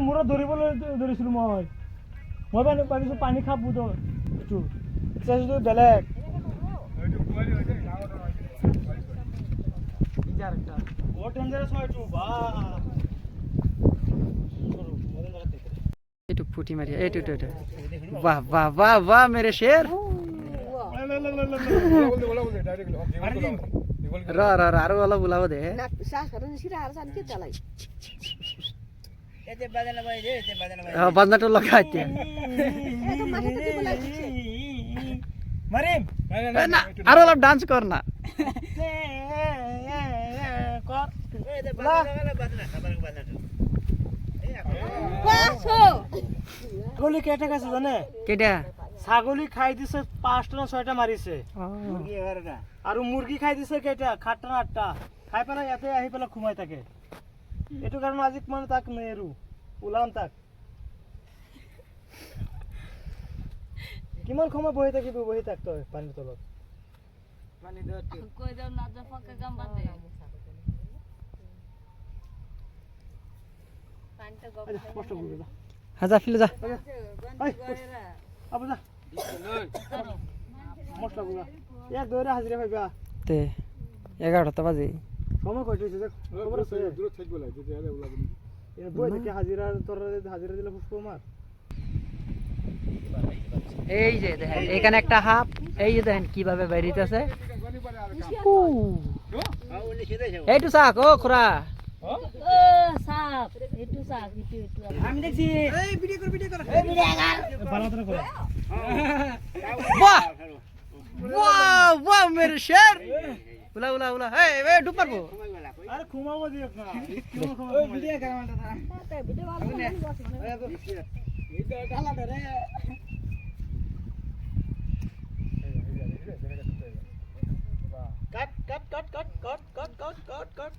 মোরা ধৰিবলৈ ধৰিছিলোঁ মই মই পানী ভাবিছোঁ পানী খাব তো এইটো এতিয়া বেলেগ। এইটো বা এইটো ফুটি মাৰি এইটো এইটো এইটো। বাহ বাহ বাহ বাহ মেৰে শেৰ। ৰ ৰ ৰ আৰু অলপ ওলাব দে। বাজনাটা লগা ডান্স কর না। ছাগলি কেটে গেছে জানে? কেটা? ছাগলি খাই দিছে পাঁচটা না ছয়টা মারিছে। আর মুরগি খাই দিছে কেটা খাটটা আটটা। খাই পেলাই ইয়াতে আহি পেলাই ঘুমাই থাকে। એટું કારણ આજીક મને તાક નેરું ওলাম তাক কিমান সময় বহি থাকিব বহি থাক তই পানীৰ তলত? পানী তলত কৈ যাওঁ দে হাজা ফিলে এগারোটা বাজে সময় কয়টা হয়েছে খবর আছে? এ বই থেকে হাজিরা তোর হাজিরা দিলে পুষ্প মার এই যে দেখেন এখানে একটা হাফ এই যে দেখেন কীভাবে বেরিয়েছে এইটু চাক ও খুড়া। আমি দেখছি। বাহ! বাহ মেরে শের। উলা উলা উলা এই এই ডুব পারব আরে ঘুমাবো দিও না ভিডিও কাট কাট কাট কাট কাট কাট কাট কাট কাট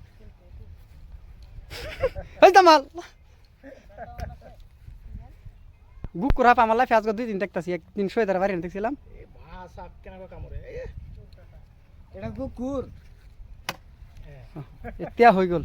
এই দামাল বুক করা পামালা ফেজ দুই দিন দেখতাছি একদিন শোয়েদার বাড়ি দেখছিলাম ভাষা কেনেকুৱা কামৰে এটা কুকুর। এতিয়া হৈ গ'ল।